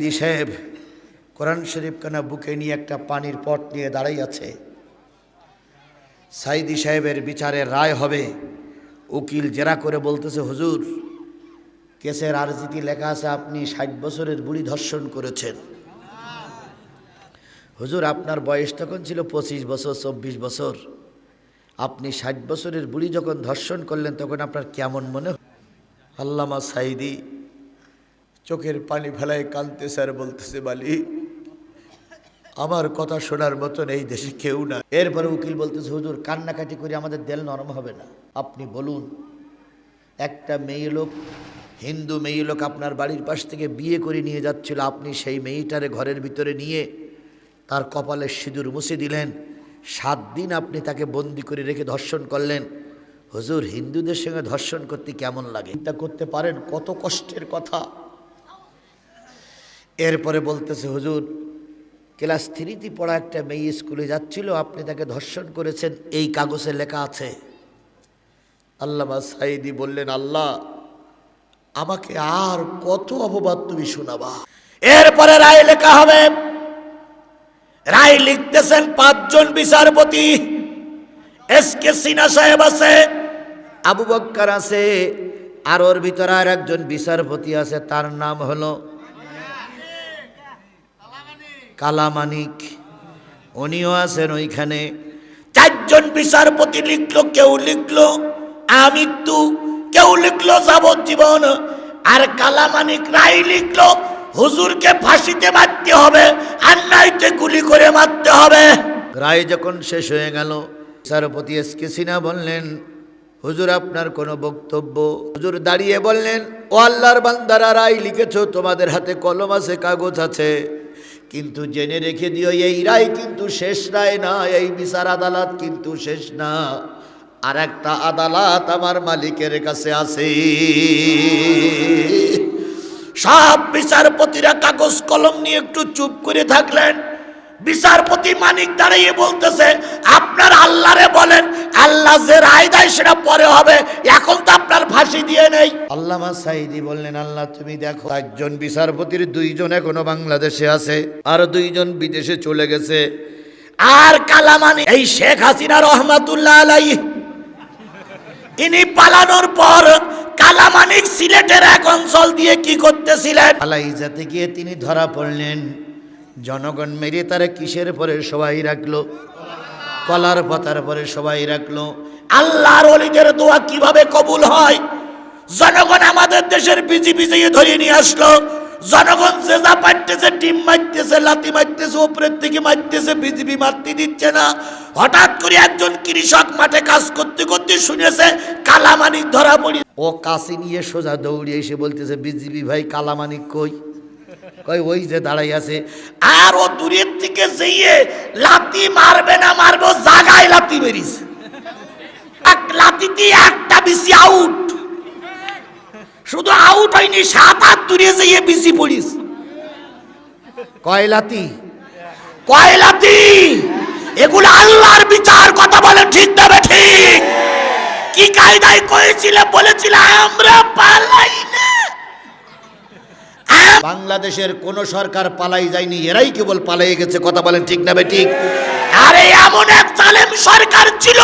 দি সাহেব, কোরআন শরীফ কানা বুকে নিয়ে একটা পানির পট নিয়ে দাঁড়াই আছে? সাইদি সাহেবের বিচারে রায় হবে। উকিল জেরা করে বলতেছে, হুজুর, কেসের আরজিতি লেখা আছে, আপনি ষাট বছরের বুড়ি ধর্ষণ করেছেন। হুজুর, আপনার বয়স তখন ছিল পঁচিশ বছর, চব্বিশ বছর। আপনি ষাট বছরের বুড়ি যখন ধর্ষণ করলেন, তখন আপনার কেমন মনে? আল্লামা সাইদি চোখের পানি ফেলায় কানতে স্যার বলতেছে, বালি, আমার কথা শোনার মতন এই দেশে কেউ না এরপরে উকিল বলতেছে, হুজুর, কান্নাকাটি করে আমাদের দেল নরম হবে না। আপনি বলুন, একটা মেয়ে লোক, হিন্দু মেয়ে লোক আপনার বাড়ির পাশ থেকে বিয়ে করে নিয়ে যাচ্ছিল, আপনি সেই মেয়েটারে ঘরের ভিতরে নিয়ে তার কপালে সিঁদুর মুছে দিলেন। সাত দিন আপনি তাকে বন্দি করে রেখে ধর্ষণ করলেন। হুজুর, হিন্দুদের সঙ্গে ধর্ষণ করতে কেমন লাগে? চিন্তা করতে পারেন, কত কষ্টের কথা। এরপরে বলতেছে, হুজুর, ক্লাস থ্রিতে পড়া একটা মেয়ে স্কুলে যাচ্ছিল, আপনি তাকে ধর্ষণ করেছেন, এই কাগজে লেখা আছে। আল্লামা সাইদি বললেন, আল্লাহ, আমাকে আর কত অপবাদ তুমি শোনাবা? এরপরে রায় লেখা হবে, রায় লিখতেছেন পাঁচজন বিচারপতি, এস কে সিনা সাহেব আছে, আবু বক্কার আছে, আর ওর ভিতরে আর একজন বিচারপতি আছে, তার নাম হলো কালামানিক। উনিও আছেন ওইখানে। চারজন বিচারপতি লিখলো, কেউ লিখলো, আমৃত্যু, কেউ লিখলো যাবজ্জীবন। আর কালামানিক রায় লিখলো, হুজুরকে ফাঁসিতে মারতে হবে আর নাইতে গুলি করে মারতে হবে। রায় যখন শেষ হয়ে গেল, বিচারপতি এস কে সিনহা বললেন, হুজুর, আপনার কোনো বক্তব্য? হুজুর দাঁড়িয়ে বললেন, ও আল্লাহর বান্দারা রায় লিখেছো, তোমাদের হাতে কলম আছে, কাগজ আছে। কিন্তু জেনে রেখে দিও, এই রায় কিন্তু শেষ রায় না, এই বিচার আদালত কিন্তু শেষ না। আর একটা আদালত আমার মালিকের কাছে আছে। সব বিচারপতিরা কাগজ কলম নিয়ে একটু চুপ করে থাকলেন। বিচারপতি মানিক দাঁড়িয়ে বলতেছে আপনার আল্লাহরে বলেন আল্লাহ যে রায় দেয় সেটা পরে হবে এখন তো আপনার ফাঁসি দিয়ে নেই। আল্লামা সাইদি বললেন আল্লাহ তুমি দেখো একজন বিচারপতির দুইজন এখনও বাংলাদেশে আছে আর দুইজন বিদেশে চলে গেছে। আর কালামানি এই শেখ হাসিনা রহমাতুল্লাহ আলাই ইনি পালানোর পর কালামানিক সিলেটের এক অঞ্চল দিয়ে কি করতেছিলেন? আলাইজাতে গিয়ে তিনি ধরা পড়লেন। জনগণ মেরে তারা কিসের পরে সবাই রাখল? কলার পাতার পরে সবাই রাখল। আল্লাহর অলিদের দোয়া কীভাবে কবুল হয়? জনগণ আমাদের দেশের বিজি বিজিয়ে ধরিয়ে নিয়ে আসলো। জনগণ জেজা পাইতেছে, টিম মারতেছে লাতি মারতেছে উপরের থেকে মারতেছে বিজিবি মারতে দিচ্ছে না। হঠাৎ করে একজন কৃষক মাঠে কাজ করতে করতে শুনেছে কালামানিক ধরা পড়ি ও কাশি নিয়ে সোজা দৌড়ে এসে বলতেছে, বিজিবি ভাই কালামানিক কই? কই ওই যে দাঁড়াই আছে। আর ও দূরের থেকে যেয়ে লাতি মারবে না মারবো, জাগায় লাতি মেরিস এক লাতিতে একটা বেশি আউট। শুধু আউট হয়নি, সাত হাত দূরে যেয়ে বেশি পড়িস কয়লাতি কয়লাতি এগুলো আল্লাহর বিচার, কথা বলে ঠিক দেবে ঠিক। কি কায়দায় কয়েছিল বলেছিল, আমরা পালাই না। বাংলাদেশের কোন সরকার পালাই যায়নি, এরাই কেবল পালাই গেছে, কথা বলেন ঠিক না ঠিক? আরে এমন এক জালেম সরকার ছিল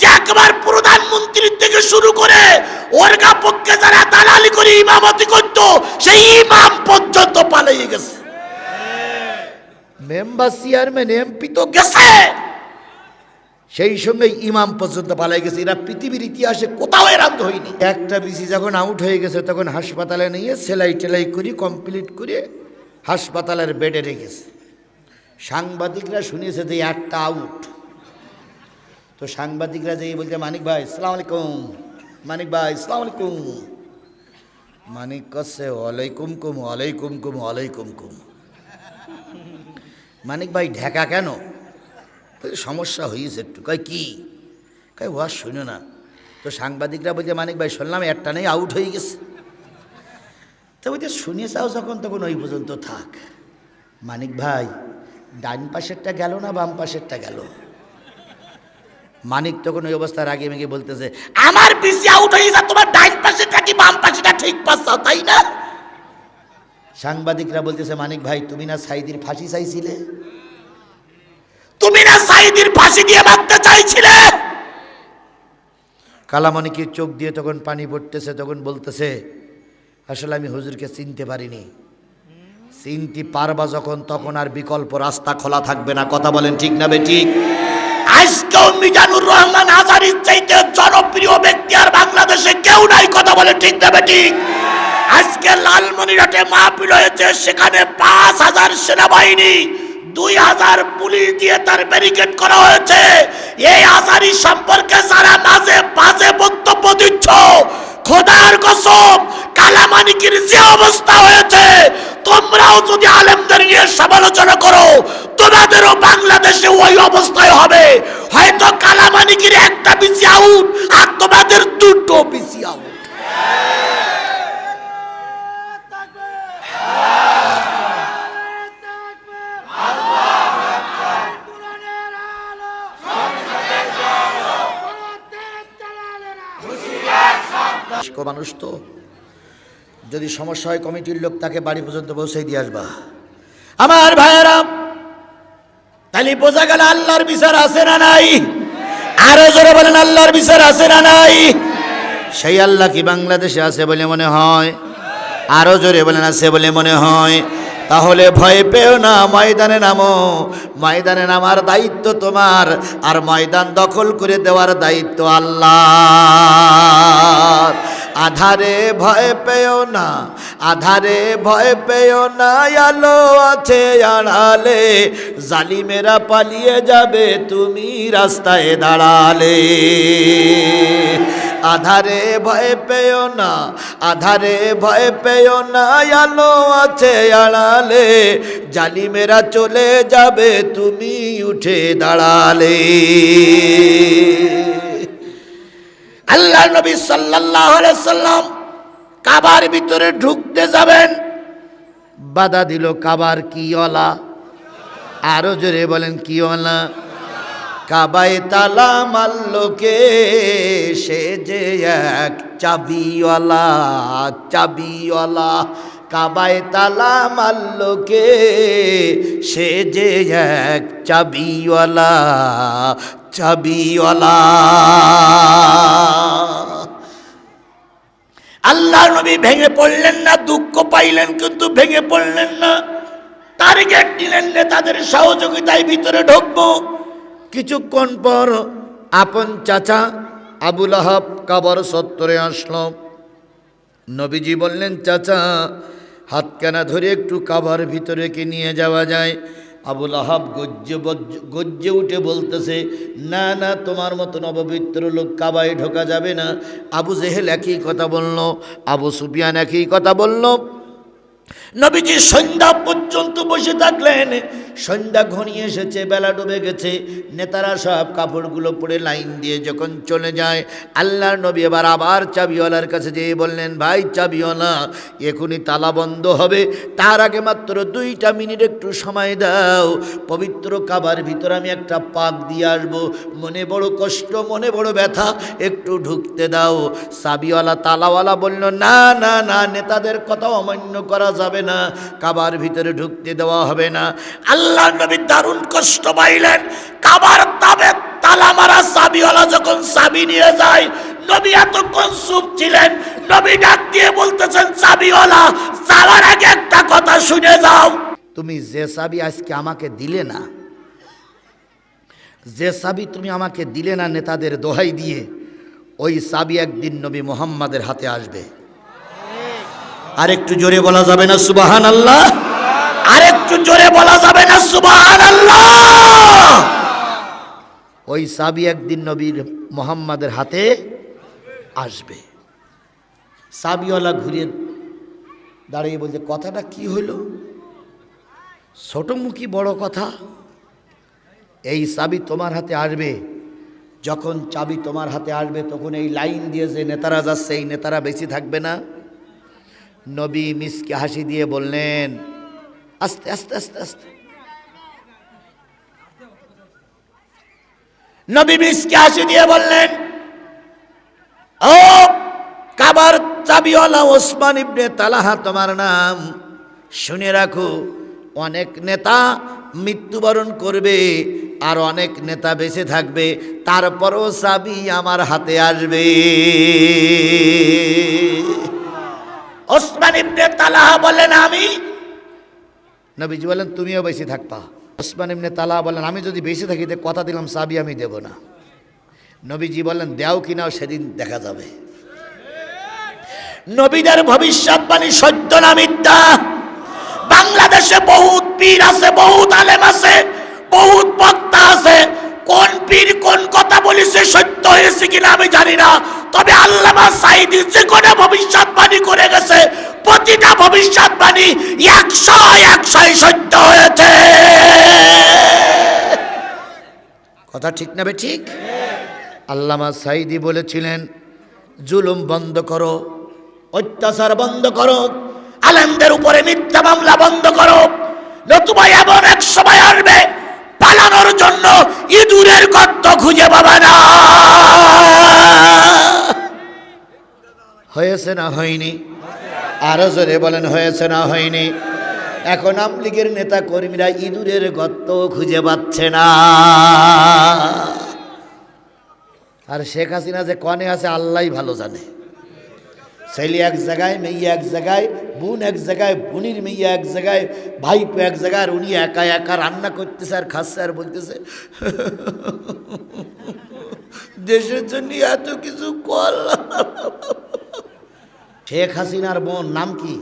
যে একবার প্রধানমন্ত্রীর থেকে শুরু করে ওরগা পক্ষে যারা দালালি করে ইমামতি করত, সেই ইমাম পর্যন্ত পালাই গেছে। মেম্বার চেয়ারম্যান এমপি তো গেছে। সেই সঙ্গে ইমাম পর্যন্ত পালাই গেছে। এরা পৃথিবীর ইতিহাসে কোথাও এরাম হয়নি। একটা বিসি যখন আউট হয়ে গেছে, তখন হাসপাতালে নিয়ে সেলাই টেলাই করে কমপ্লিট করে হাসপাতালের বেডে রেখেছে। সাংবাদিকরা শুনেছে যে একটা আউট তো সাংবাদিকরা যেই বলছে, মানিক ভাই সালাম আলাইকুম। মানিক ভাই সালাম আলাইকুম। মানিক কচ্ছে, ওয়ালাইকুম কুম ওয়ালাইকুম কুম ওয়ালাইকুম কুম। মানিক ভাই, ঢাকা কেন? সমস্যা হয়েছে একটু। কয় কি? কয় ওয়াজ শুনো না। তো সাংবাদিকরা বলছে, মানিক ভাই, শুনলাম একটা নেই আউট হয়ে গেছে। তো বলছে শুনে চাও যখন, তখন ওই পর্যন্ত থাক। মানিক ভাই, ডান পাশেরটা গেল না বাম পাশেরটা গেল? মানিক তখন ওই অবস্থার আগে মেগে বলতেছে, আমার বেশি আউট হয়ে যা তোমার ডাইন পাশেটা কি বাম পাশেটা ঠিক পাচ্ছ, তাই না? সাংবাদিকরা বলতেছে, মানিক ভাই, তুমি না সাইদির ফাঁসি চাইছিলে? তুমি না সাইদির ফাঁসি দিয়ে মারতে চাইছিলে? কালামানিকের চোখ দিয়ে তখন পানি পড়তেছে তখন বলতেছে আসলে আমি হুজুরকে চিনতে পারিনি। চিনতে পারবা যখন তখন আর বিকল্প রাস্তা খোলা থাকবে না। কথা বলেন ঠিক না বে ঠিক? আজকেও মিজানুর রহমান আজারির চাইতে জনপ্রিয় ব্যক্তি আর বাংলাদেশে কেউ নাই। কথা বলে ঠিক না বে ঠিক? আজকে লালমনিরহাটে মাহফিল হয়েছে সেখানে পাঁচ হাজার সেনাবাহিনী দুই হাজার পুলিশ দিয়ে তার ব্যারিকেড করা হয়েছে। এই আজারি সম্পর্কে যারা মাঝে বাজে বক্তব্য দিচ্ছ, খোদার কসম, কালামানিকির যে অবস্থা হয়েছে, তোমরাও যদি আলেমদের নিয়ে সমালোচনা করো, তোমাদেরও বাংলাদেশে ওই অবস্থায় হবে। হয়তো কালামানিকির একটা বিসি আউট আর তোমাদের দুটো বিসি আউট মানুষ তো। যদি সমস্যা হয় কমিটির লোক তাকে বাড়ি পর্যন্ত পৌঁছে দিয়ে আসবা। আমার ভাইয়েরা, তাহলে বোঝা গেল আল্লাহর বিচার আছে না নাই? আরও জোরে বলেন, আল্লাহর বিচার আছে না নাই? সেই আল্লাহ কি বাংলাদেশে আছে বলে মনে হয়? আরও জোরে বলেন, আছে বলে মনে হয়? তাহলে ভয় পেও না, ময়দানে নামো। ময়দানে নামার দায়িত্ব তোমার, আর ময়দান দখল করে দেওয়ার দায়িত্ব আল্লাহ আধারে ভয় পেও না, আধারে ভয় পেও না, আলো আছে আড়ালে, জালিমেরা পালিয়ে যাবে, তুমি রাস্তায় দাঁড়ালে। আধারে ভয় পেও না, আধারে ভয় পেও না, আলো আছে আড়ালে, জালিমেরা চলে যাবে, তুমি উঠে দাঁড়ালে। আল্লাহ নবী আলাইহি সাল্লাম কাবার ভিতরে ঢুকতে যাবেন। বাধা দিল, কাবার কিওয়ালা আরও জোরে বলেন কিওয়ালা কাবায় তালা মাল্লোকে সে যে এক চাবিওয়ালা চাবিওয়ালা। কাবায় তালা মাল্লোকে সে যে এক চাবিওয়ালা। চাবিওয়ালা। আল্লাহ নবী ভেঙে পড়লেন না, দুঃখ পাইলেন, কিন্তু ভেঙে পড়লেন না। টার্গেট নিলেন নেতাদের সহযোগিতায় ভিতরে ঢুকবো। কিছুক্ষণ পর আপন চাচা আবুল আহাব কাবার সত্তরে আসলো। নবীজি বললেন, চাচা হাতকানা ধরে একটু কাবার ভিতরে কি নিয়ে যাওয়া যায়? আবুল আহাব গজ্জে গজ্জে উঠে বলতেছে, না না, তোমার মতন অপবিত্র লোক কাবায় ঢোকা যাবে না। আবু জেহেল একই কথা বলল, আবু সুফিয়ান একই কথা বলল। নবীজি সন্ধ্যা পর্যন্ত বসে থাকলেন। সন্ধ্যা ঘনিয়ে এসেছে, বেলা ডুবে গেছে। নেতারা সব কাপড়গুলো পরে লাইন দিয়ে যখন চলে যায় আল্লাহ নবী এবার আবার চাবিওয়ালার কাছে যেয়ে বললেন, ভাই চাবিওয়ালা এখনই তালা বন্ধ হবে। তার আগে মাত্র দুইটা মিনিট একটু সময় দাও। পবিত্র কাবার ভিতর আমি একটা পাক দিয়ে আসব। মনে বড় কষ্ট, মনে বড় ব্যথা, একটু ঢুকতে দাও। চাবিওয়ালা, তালাওয়ালা বলল, না না না, নেতাদের কথা অমান্য করা যাবে না। কাবার ভিতরে ঢুকতে দেওয়া হবে না। আল্লাহ নবী দারুণ কষ্ট পাইলেন। কাবার তাবে তালা মারা চাবিওয়ালা যখন চাবি নিয়ে যায়, নবী এতক্ষণ চুপ ছিলেন, নবী ডাক দিয়ে বলতেছেন চাবিওয়ালা যাওয়ার আগে একটা কথা শুনে যাও। তুমি যে চাবি আজকে আমাকে দিলে না, যে চাবি তুমি আমাকে দিলে না নেতাদের দোহাই দিয়ে, ওই চাবি একদিন নবী মোহাম্মদের হাতে আসবে। আর একটু জোরে বলা যাবে না সুবাহান আল্লাহ আর একটু জোরে বলা যাবে না? ওই চাবি একদিন নবীর মোহাম্মদের হাতে আসবে। চাবিওয়ালা ঘুরিয়ে দাঁড়িয়ে বলছে, কথাটা কি হইল? ছোট মুখী বড় কথা। এই চাবি তোমার হাতে আসবে। যখন চাবি তোমার হাতে আসবে, তখন এই লাইন দিয়ে যে নেতারা যাচ্ছে, এই নেতারা বেশি থাকবে না। নবী মিসকে হাসি দিয়ে বললেন আস্তে আস্তে আস্তে আস্তে। নবী মিসকে হাসি দিয়ে বললেন, ও কাবার চাবিওয়ালা ওসমান ইবনে তালাহা, তোমার নাম শুনে রাখো, অনেক নেতা মৃত্যুবরণ করবে আর অনেক নেতা বেঁচে থাকবে, তারপরও চাবি আমার হাতে আসবে। ওসমান ইবনে তালাহা বলেন আমি নবীজি বলেন, তুমিও বেশি থাকবা ওসমান ইবনে তালাহা বলেন, আমি যদি বেশি থাকি তো কথা দিলাম চাবি আমি দেব না। নবীজি বলেন, দেও কিনাও সেদিন দেখা যাবে। নবীদের ভবিষ্যৎবাণী সত্য না মিথ্যা? বাংলাদেশে বহুত পীর আছে, বহুত আলেম আছে, বহুত বক্তা আছে। কোন পীর কোন কথা বলিছে সত্য হয়েছে কিনা আমি জানি না। তবে আল্লামা সাইদি যে কোনো ভবিষ্যৎবাণী করে গেছে, প্রতিটা ভবিষ্যৎবাণী একশো একশোই সত্য হয়েছে। কথা ঠিক না ঠিক? আল্লামা সাইদি বলেছিলেন, জুলুম বন্ধ করো, অত্যাচার বন্ধ করো, আলেমদের উপরে মিথ্যা মামলা বন্ধ করো। নতুবা এমন এক সময় আসবে, পালানোর জন্য ইঁদুরের গর্ত খুঁজে পাবে না। হয়েছে না হয়নি? আরও জোরে বলেন, হয়েছে না হয়নি? এখন আমলিগের নেতা কর্মীরা ইঁদুরের গর্ত খুঁজে পাচ্ছে না। আর শেখ হাসিনা যে কনে আছে, আল্লাহ ভালো জানে। ছেলে এক জায়গায়, মেয়ে এক জায়গায়, বোন এক জায়গায়, বোনির মেয়ে এক জায়গায়, ভাইপো এক জায়গায়, আর উনি একা একা রান্না করতেছে আর খাচ্ছে আর বলতেছে, দেশের জন্য এত কিছু করলাম শেখ হাসিনার বোন নাম কি?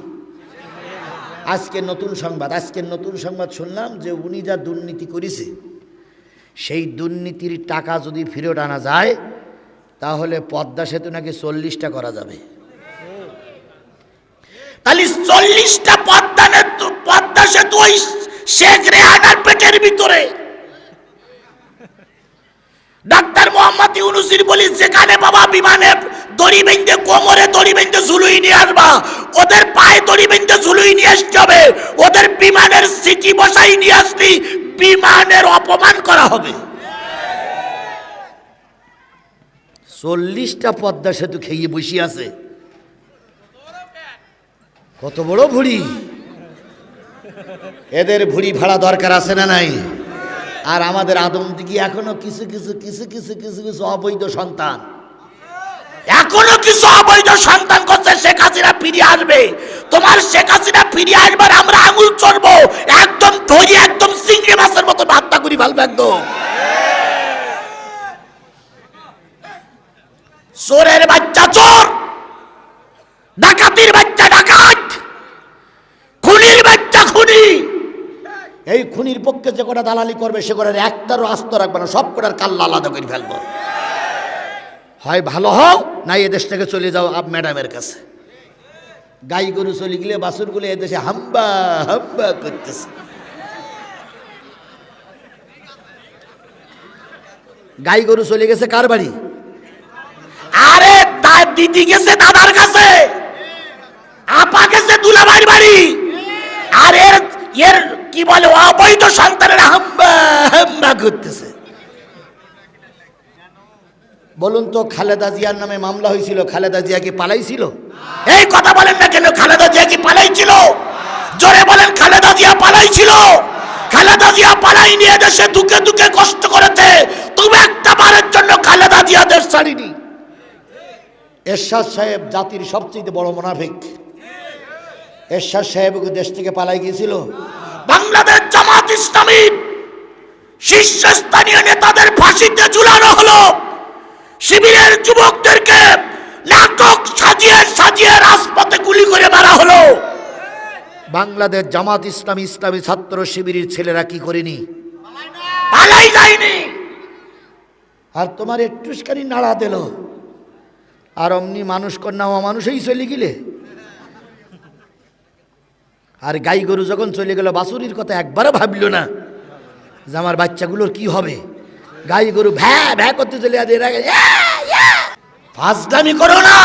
আজকের নতুন সংবাদ আজকের নতুন সংবাদ শুনলাম যে উনি যা দুর্নীতি করেছে, সেই দুর্নীতির টাকা যদি ফেরত আনা যায়, তাহলে পদ্মা সেতু নাকি চল্লিশটা করা যাবে। তাহলে চল্লিশটা পদ্মা পদ্মা সেতু ওই শেখ রেহানার পেটের ভিতরে। ডাক্তার মোহাম্মদ ইউনুসির বলি, যেখানে বাবা বিমানে দড়ি বেঁধে কোমরে দড়ি বেঁধে ঝুলুই নিয়ে আসবা। ওদের পায়ে দড়ি বেঁধে ঝুলুই নিয়ে আসতে হবে। ওদের বিমানের সিটি বসাই নিয়ে আসলি বিমানের অপমান করা হবে। চল্লিশটা পদ্মা সেতু খেয়ে বসে আছে। কত বড় ভুড়ি। এদের ভুড়ি ভাড়া দরকার আছে না নাই? আর আমাদের আদম দিকে এখনও কিছু কিছু কিছু কিছু কিছু কিছু অবৈধ সন্তান। এখনও কিছু অবৈধ সন্তান করছে? শেখ হাসিনা ফিরিয়ে আসবে তোমার শেখ হাসিনা ফিরিয়ে আসবার আমরা আঙুল চড়বো। একদম ধরি একদম চিংড়ি মাছের মতো ভাত্তা করি ফেলব একদম চোরের বাচ্চা চোর। ডাকাতির বাচ্চা ডাকাত। খুনির বাচ্চা খুনি। এই খুনির পক্ষে যে কটা দালালি করবে, সে কটার একটারও আস্ত রাখবে না, সব কটার কাল্লা আলাদা করে ফেলব। হয় ভালো হও না এ দেশ থেকে চলে যাও আপ ম্যাডামের কাছে। গাই গরু চলে গেলে বাসুরগুলো এদেশে হাম্বা হাম্বা করতেছে। গাই গরু চলে গেছে কার বাড়ি? আরে, তার দিদি গেছে দাদার কাছে। আপা গেছে দুলাভাইর বাড়ি। আর এর এর কি বলে, অবৈধ সন্তানের হাম্বা হাম্বা করতেছে। বলুন তো, খালেদা জিয়ার নামে মামলা হয়েছিল, খালেদা জিয়া কি পালাইছিল? এই কথা বলেন না কেন, খালেদা জিয়া কি পালাইছিল? জোরে বলেন, খালেদা জিয়া পালাইছিল। খালেদা জিয়া পালাই নিয়ে দেশে দুঃখে দুঃখে কষ্ট করেছে। তুমি একটা বারের জন্য খালেদা জিয়া দেশ ছাড়িনি। এরশাদ সাহেব জাতির সবচেয়ে বড় মোনাফিক। এরশাদ সাহেব দেশ থেকে পালাই গিয়েছিল? বাংলাদেশ জামাত ইসলামী শীর্ষস্থানীয় নেতাদের ফাঁসিতে ঝুলানো হলো। শিবিরের যুবকদেরকে নাটক সাজিয়ে সাজিয়ে রাজপথে গুলি করে মারা হলো। বাংলাদেশ জামাত ইসলামী ইসলামী ছাত্র শিবিরের ছেলেরা কি করেনি? পালাই যায়নি। আর তোমার একটুখানি নাড়া দিল। আর অমনি মানুষ কন্যা অমানুষই চলে গেলে। আর গাই গরু যখন চলে গেল বাসুরির কথা একবারও ভাবল না যে আমার বাচ্চাগুলোর কি হবে? গাই গরু ভ্যা ভ্যা করতে চলে আর এরা ফাজলামি করো না।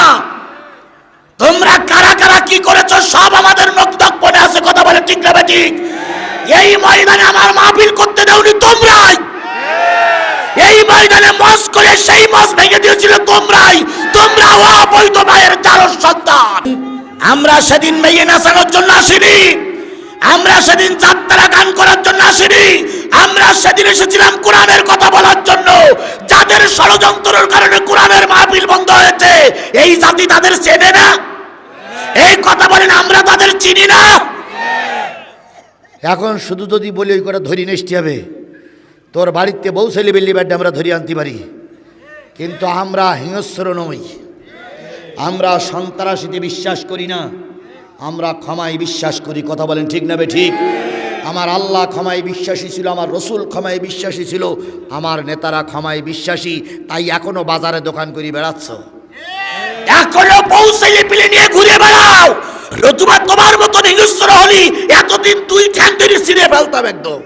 তোমরা কারা কারা কি করেছ, সব আমাদের মনে আছে, কথা বলে ঠিক না ঠিক এই ময়দানে আমার মাহফিল করতে দাওনি তোমরাই। এই ময়দানে মস করে সেই মস ভেঙে দিয়েছিল তোমরাই। তোমরা অবৈধ মায়ের চারর সন্তান। আমরা সেদিন মেয়ে নাচানোর জন্য আসিনি। আমরা সেদিন যাত্রা গান করার জন্য আসিনি। আমরা সেদিন এসেছিলাম কোরআনের কথা বলার জন্য। যাদের ষড়যন্ত্রের কারণে কোরআনের মাহফিল বন্ধ হয়েছে, এই জাতি তাদের চেনে না? এই কথা বলেন, আমরা তাদের চিনি না? এখন শুধু যদি বলি, ওই করে ধরি নেসতে হবে। তোর বাড়িতে বউ ছেলে বেল্লি ব্যাডে আমরা ধরি আনতে পারি। কিন্তু আমরা হিংস্র নই। আমরা সন্ত্রাসীতে বিশ্বাস করি না। আমরা ক্ষমায় বিশ্বাস করি। কথা বলেন ঠিক না বে ঠিক? আমার আল্লাহ ক্ষমায় বিশ্বাসী ছিল, আমার রসুল ক্ষমায় বিশ্বাসী ছিল, আমার নেতারা ক্ষমায় বিশ্বাসী, তাই এখনও বাজারে দোকান করি বেড়াচ্ছ। এখনও পৌঁছে পিলে নিয়ে ঘুরে বেড়াও। রতুবা তোমার মতন হিংস্র হলি এতদিন তুই ঠ্যাং ধরে ছিঁড়ে ফেলতাম একদম।